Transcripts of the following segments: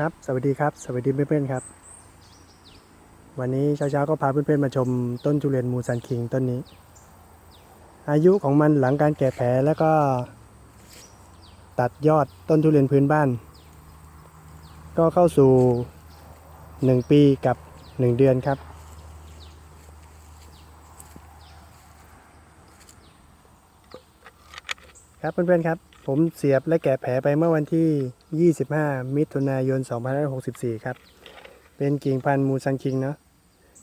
ครับ สวัสดีครับ สวัสดีเพื่อนๆครับ วันนี้เช้าๆก็พาเพื่อนๆมาชมต้นทุเรียนมูซันคิงต้นนี้ อายุของมันหลังการแก่แผลแล้วก็ ตัดยอดต้นทุเรียนพื้นบ้าน ก็เข้าสู่ 1 ปีกับ 1 เดือนครับ ครับเพื่อนๆครับ ผมเสียบและแกะแผลไปเมื่อวันที่ 25 มิถุนายน 2564 ครับ เป็นกิ่งพันธุ์มูซันคิงเนาะ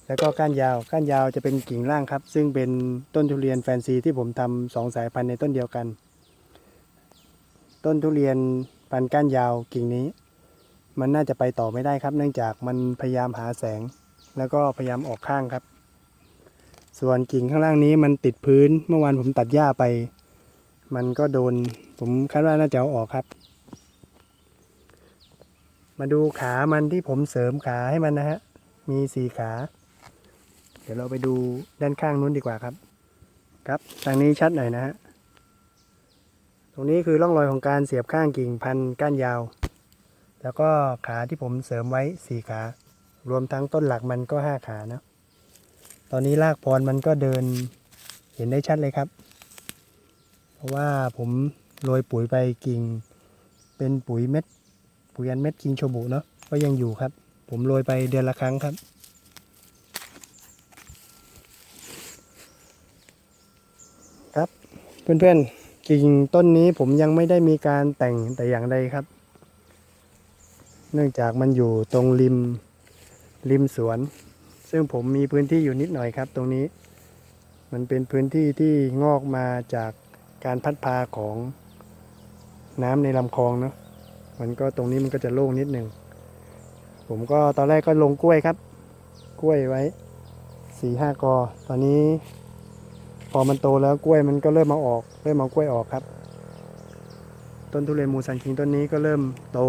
แล้วก็ก้านยาว ก้านยาวจะเป็นกิ่งล่างครับ ซึ่งเป็นต้นทุเรียนแฟนซีที่ผมทำสองสายพันธุ์ในต้นเดียวกัน ต้นทุเรียนพันธุ์ก้านยาวกิ่งนี้ มันน่าจะไปต่อไม่ได้ครับ เนื่องจากมันพยายามหาแสง แล้วก็พยายามออกข้างครับ ส่วนกิ่งข้างล่างนี้มันติดพื้น เมื่อวานผมตัดหญ้าไป มันก็โดน ผมคาดว่าน่าจะเอาออกครับ มาดูขามันที่ผมเสริมขาให้มันนะฮะ มีสี่ขา เดี๋ยวเราไปดูด้านข้างนู้นดีกว่าครับ ครับทางนี้ชัดหน่อยนะฮะ ตรงนี้คือร่องรอยของการเสียบข้างกิ่งพันก้านยาว แล้วก็ขาที่ผมเสริมไว้สี่ขา รวมทั้งต้นหลักมันก็ห้าขานะ ตอนนี้รากพรมันก็เดินเห็นได้ชัดเลยครับ เพราะว่าผมโรยปุ๋ยไปกิ่ง เป็นปุ๋ยเม็ด ปุ๋ยอันเม็ดคิงโชบุเนาะก็ยังอยู่ครับ ผมโรยไปเดือนละครั้งครับ ครับ เพื่อนๆกิ่งต้นนี้ผมยังไม่ได้มีการแต่งแต่อย่างใดครับ เนื่องจากมันอยู่ตรงริมริมสวน ซึ่งผมมีพื้นที่อยู่นิดหน่อยครับ ตรงนี้ มันเป็นพื้นที่ที่งอกมาจากการพัดพาของน้ำในลำคลองเนาะ มันก็ตรงนี้มันก็จะโล่งนิดหนึ่ง ผมก็ตอนแรกก็ลงกล้วยครับ กล้วยไว้สี่ห้ากอ ตอนนี้ พอมันโตแล้วกล้วยมันก็เริ่มมาออก เริ่มเอากล้วยออกครับ ต้นทุเรียนมูซันคิงต้นนี้ก็เริ่มโต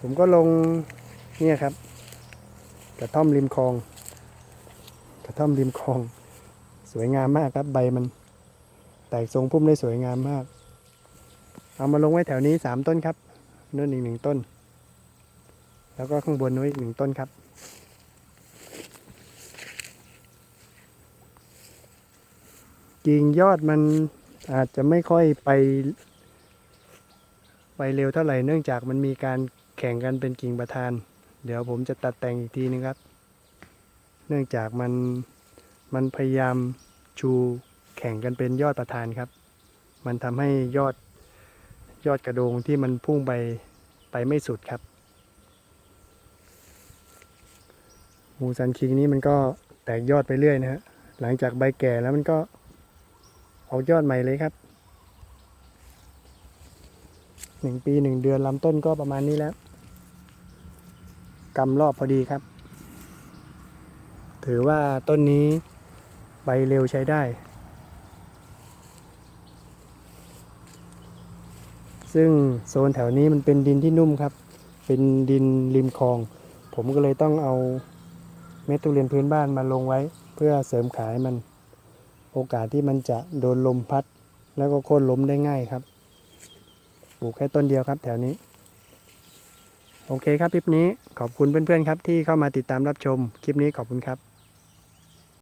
ผมก็ลงเนี่ยครับ กระท่อมริมคลอง กระท่อมริมคลอง สวยงามมากครับใบมัน แตกทรงพุ่มได้สวยงามมาก เอามาลงไว้แถวนี้สามต้นครับนู่นอีกหนึ่งต้น แล้วก็ข้างบนนู้นอีกหนึ่งต้นครับ กิ่งยอดมันอาจจะไม่ค่อยไป ไปเร็วเท่าไหร่เนื่องจากมันมีการแข่งกันเป็นกิ่งประธาน เดี๋ยวผมจะตัดแต่งอีกทีนึงครับ เนื่องจากมันมันพยายามชูแข่งกันเป็นยอดประธานครับ มันทำให้ยอด ยอดกระโดงที่มันพุ่งไปไปไม่สุดครับมูซันคิงนี้มันก็แตกยอดไปเรื่อยนะฮะหลังจากใบแก่แล้วมันก็ออกยอดใหม่เลยครับหนึ่งปีหนึ่งเดือนลำต้นก็ประมาณนี้แล้วกำรอบพอดีครับ ถือว่าต้นนี้ใบเร็วใช้ได้ ซึ่งโซนแถวนี้มันเป็นดินที่นุ่มครับ เป็นดินริมคลอง ผมก็เลยต้องเอาเม็ดทุเรียนพื้นบ้านมาลงไว้ เพื่อเสริมขายมัน โอกาสที่มันจะโดนลมพัด แล้วก็โค่นล้มได้ง่ายครับ ปลูกแค่ต้นเดียวครับ แถวนี้ โอเคครับคลิปนี้ขอบคุณเพื่อนๆครับที่เข้ามาติดตามรับชม คลิปนี้ขอบคุณครับ